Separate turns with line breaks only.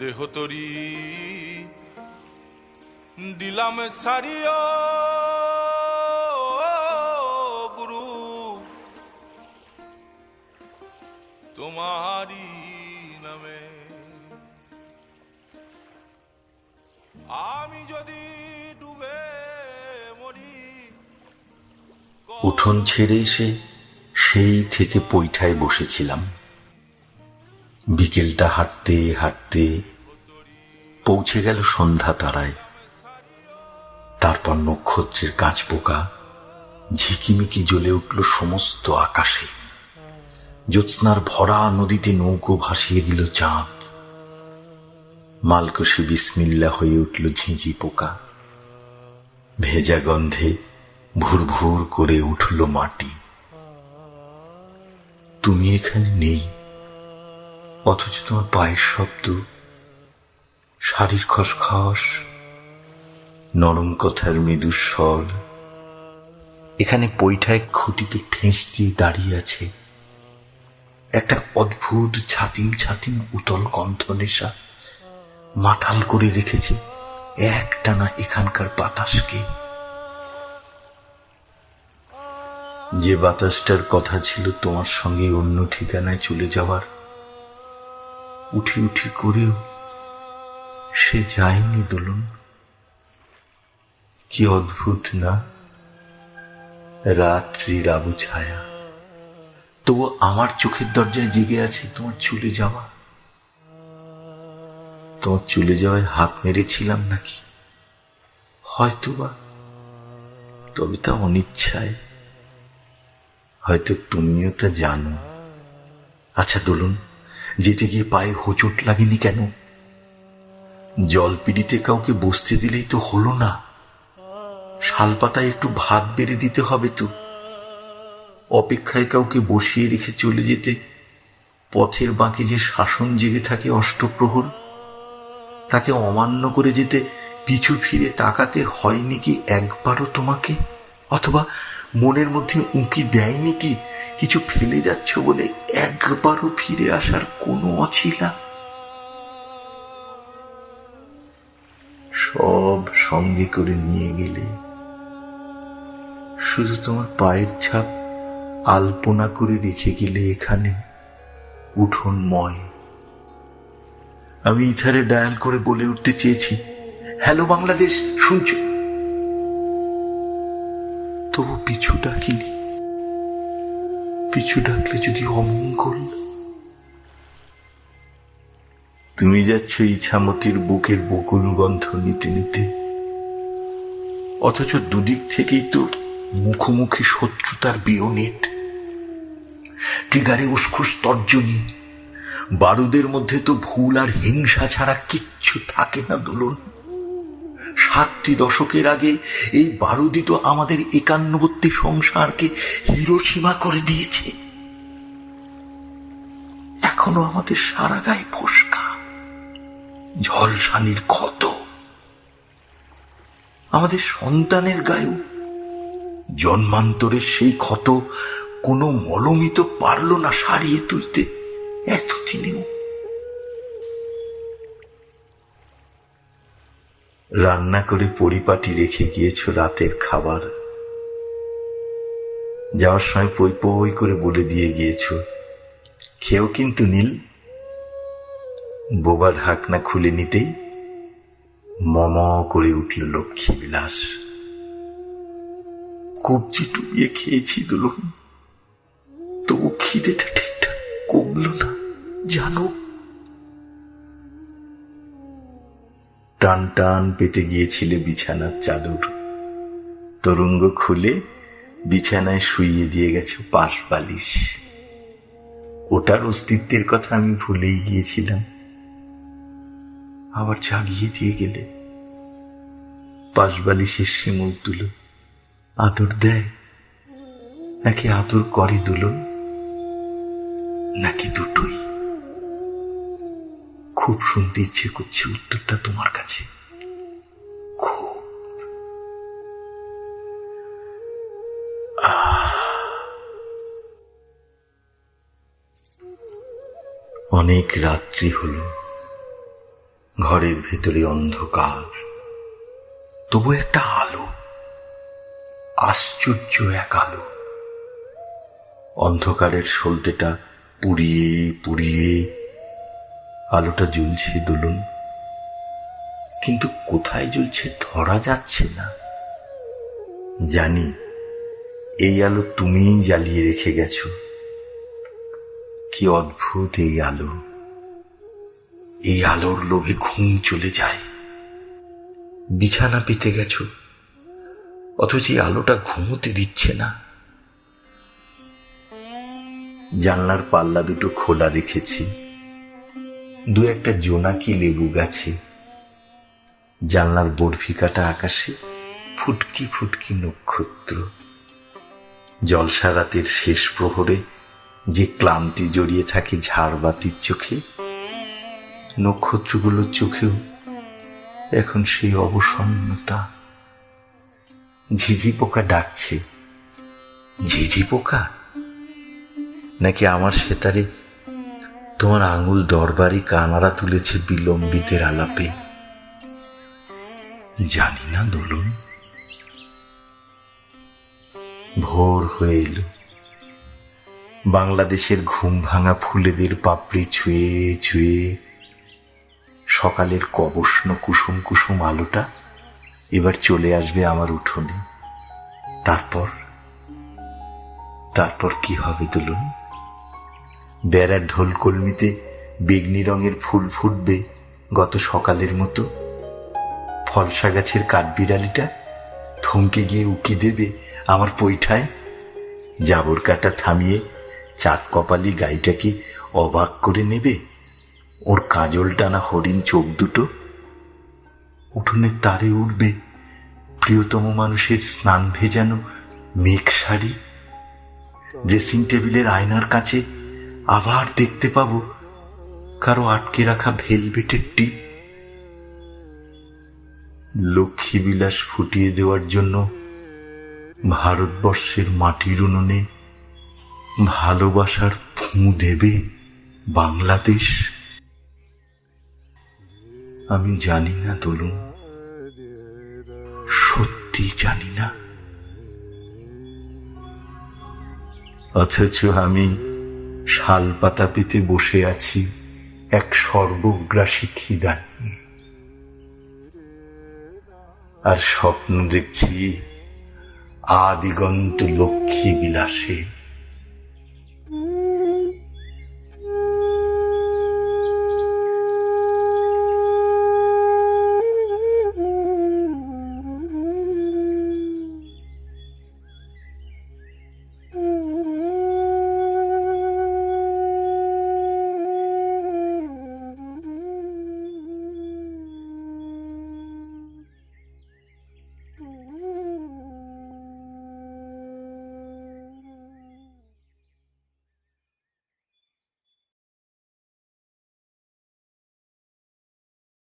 দেহ তরি। দিলাম ছাড়িও, গুরু। তোমারি নামে। আমি যদি ডুবে মরি,
উঠোন ছেড়ে এসে সেই থেকে পৈঠায় বসেছিলাম। বিকেলটা হাঁটতে হাঁটতে পৌঁছে গেল সন্ধ্যা তারায়। তারপর নক্ষত্রের কাঁচ পোকা, ঝিকিমিকি জ্বলে উঠল সমস্ত আকাশে। জ্যোৎস্নার ভরা নদীতে নৌকো ভাসিয়ে দিল চাঁদ। মালকসি বিসমিল্লা হয়ে উঠল ঝিঁঝি পোকা। ভেজা গন্ধে ভুর ভুর করে উঠল মাটি। তুমি এখানে নেই। অথচ তোমার পায়ের শব্দ, শাড়ির খসখস, নরম কথার মৃদু স্বর, এখানে পৈঠায় খুঁটিতে ঠেস দিয়ে দাঁড়িয়ে আছে একটা অদ্ভুত ছাতিম ছাতিম উতল গন্ধ নেশা মাতাল করে রেখেছে একটানা এখানকার বাতাসকে। যে বাতাসটার কথা ছিল তোমার সঙ্গে অন্য ঠিকানায় চলে যাওয়ার উঠি উঠি করেও সে যায়নি দোলন। কি অদ্ভুত না? রাত্রির আবু ছায়া। তবু আমার চোখের দরজায় জেগে আছে তোমার চলে যাওয়া। তোমার চলে যাওয়ায় হাত মেরেছিলাম নাকি? হয়তোবা। তবে তা অনিচ্ছায়। হয়তো তুমিও তা জানো। আচ্ছা দোলন যেতে গিয়ে পায়ে হোঁচট লাগেনি কেন? জল পিড়িতে কাউকে বসতে দিলেই তো হলো না। শালপাতায় একটু ভাত বেড়ে দিতে হবে তো। অপেক্ষায় কাউকে বসিয়ে রেখে চলে যেতে পথের বাঁকে যে শাসন জেগে থাকে অষ্টপ্রহর, তাকে অমান্য করে যেতে পিছু ফিরে তাকাতে হয়নি কি একবারও তোমাকে? অথবা মনের মধ্যে উঁকি দেয়নি কি? কিছু ফেলে যাচ্ছ বলে একবারও ফিরে আসার কোনো অছিলা? সব সঙ্গে করে নিয়ে গেলে শুধু তোমার পায়ের ছাপ আলপনা করে রেখে গেলে এখানে উঠোন উঠোনময়। আমি ইথারে ডায়াল করে বলে উঠতে চেয়েছি। হ্যালো বাংলাদেশ, শুনছ? ডাকিনি। পিছু ডাকলে যদি অমঙ্গল। তুমি যাচ্ছ ইছামতির বুকের বকুল গন্ধ নিতে নিতে। অথচ দুদিক থেকেই তো মুখোমুখি শত্রুতার বিয়নেট। ট্রিগারে উস্কুস তর্জনী। বারুদের মধ্যে তো ভুল আর হিংসা ছাড়া কিচ্ছু থাকে না দোলন। সাতটি দশকের আগে এই বারুদি তো আমাদের একান্নবর্তী সংসারকে হিরোসীমা করে দিয়েছে। এখনও আমাদের সারা গায়ে ফসকা, ঝলসানির ক্ষত। আমাদের সন্তানের গায়েও জন্মান্তরের সেই ক্ষত কোনো মলমিত পারল না সারিয়ে তুলতে, এতদিনেও। রান্না করে পরিপাটি রেখে গিয়েছ রাতের খাবার। যাওয়ার সময় পই পই করে বলে দিয়ে গিয়েছ খেয়েও কিন্তু নীল। বোবা ঢাকনা খুলে নিতেই মম করে উঠল লক্ষ্মী বিলাস। কবজি টুবিয়ে খেয়েছি দুলুন তবু খিদেটা ঠিকঠাক কমল না, জানো? টান টান পেতে গিয়েছিলে বিছানার চাদর। তরঙ্গ খুলে বিছানায় শুইয়ে দিয়ে গেছে পাশ বালিশ। ওটার অস্তিত্বের কথা আমি ভুলেই গিয়েছিলাম। আবার জাগিয়ে দিয়ে গেলে। পাশ বালিশের শিমুল তুলো। আদর দেয়। নাকি আদর করে দুলো? নাকি দুটোই? খুব শুনতে ইচ্ছে করছে উত্তরটা তোমার কাছে। খুব। অনেক রাত্রি হলো। ঘরের ভেতরে অন্ধকার। তবু একটা আলো। আশ্চর্য এক আলো। অন্ধকারের সলতেটা পুড়িয়ে পুড়িয়ে আলোটা জ্বলছে দোলন। কিন্তু কোথায় জ্বলছে ধরা যাচ্ছে না। জানি, এই আলো তুমিই জ্বালিয়ে রেখে গেছো। কি অদ্ভুত এই আলো। এই আলোর লোভে ঘুম চলে যায়। বিছানা পেতে গেছো। অথচ এই আলোটা ঘুমোতে দিচ্ছে না। জানলার পাল্লা দুটো খোলা রেখেছি। দু একটা জোনাকি লেবু গাছে, জানলার বরফি কাটা আকাশে ফুটকি ফুটকি নক্ষত্র, জলসা রাতের শেষ প্রহরে যে ক্লান্তি জড়িয়ে থাকে ঝাড়বাতির চোখে, নক্ষত্রগুলোর চোখেও এখন সেই অবসন্নতা। ঝিঝি পোকা ডাকছে। ঝিঝি পোকা? নাকি আমার সেতারে তোমার আঙুল দরবারি কানারা তুলেছে বিলম্বিতের আলাপে। জানি না দোলন। ভোর হয়ে এলো। বাংলাদেশের ঘুম ভাঙা ফুলেদের পাপড়ি ছুঁয়ে ছুঁয়ে সকালের কবষ্ণ কুসুম কুসুম আলোটা এবার চলে আসবে আমার উঠোনে। তারপর তারপর কি হবে দুলুন? বেড়ার ঢোল কলমিতে বেগনি রঙের ফুল ফুটবে গত সকালের মতো। ফলসা গাছের কাঠবিড়ালিটা থমকে গিয়ে উকি দেবে আমার পৈঠায়। জাবর কাটা থামিয়ে চাঁদ কপালি গাইটাকে অবাক করে নেবে। ওর কাজল টানা হরিণ চোখ দুটো। উঠোনের তারে উঠবে প্রিয়তম মানুষের স্নান ভেজানো মেঘ শাড়ি। ড্রেসিং টেবিলের আয়নার কাছে আবার দেখতে পাবো। কারও আটকে রাখা ভেলভেটের টিপ। লক্ষ্মী বিলাস ফুটিয়ে দেওয়ার জন্য ভারতবর্ষের মাটির উনুনে ভালোবাসার ফুঁ দেবে বাংলাদেশ। আমি জানি না তরুণ সত্যি জানি না। অথচ আমি শাল পাতা পেতে বসে আছি এক সর্বগ্রাসী খিদা নিয়ে। আর স্বপ্ন দেখছি আদিগন্ত লক্ষ্মী বিলাসে।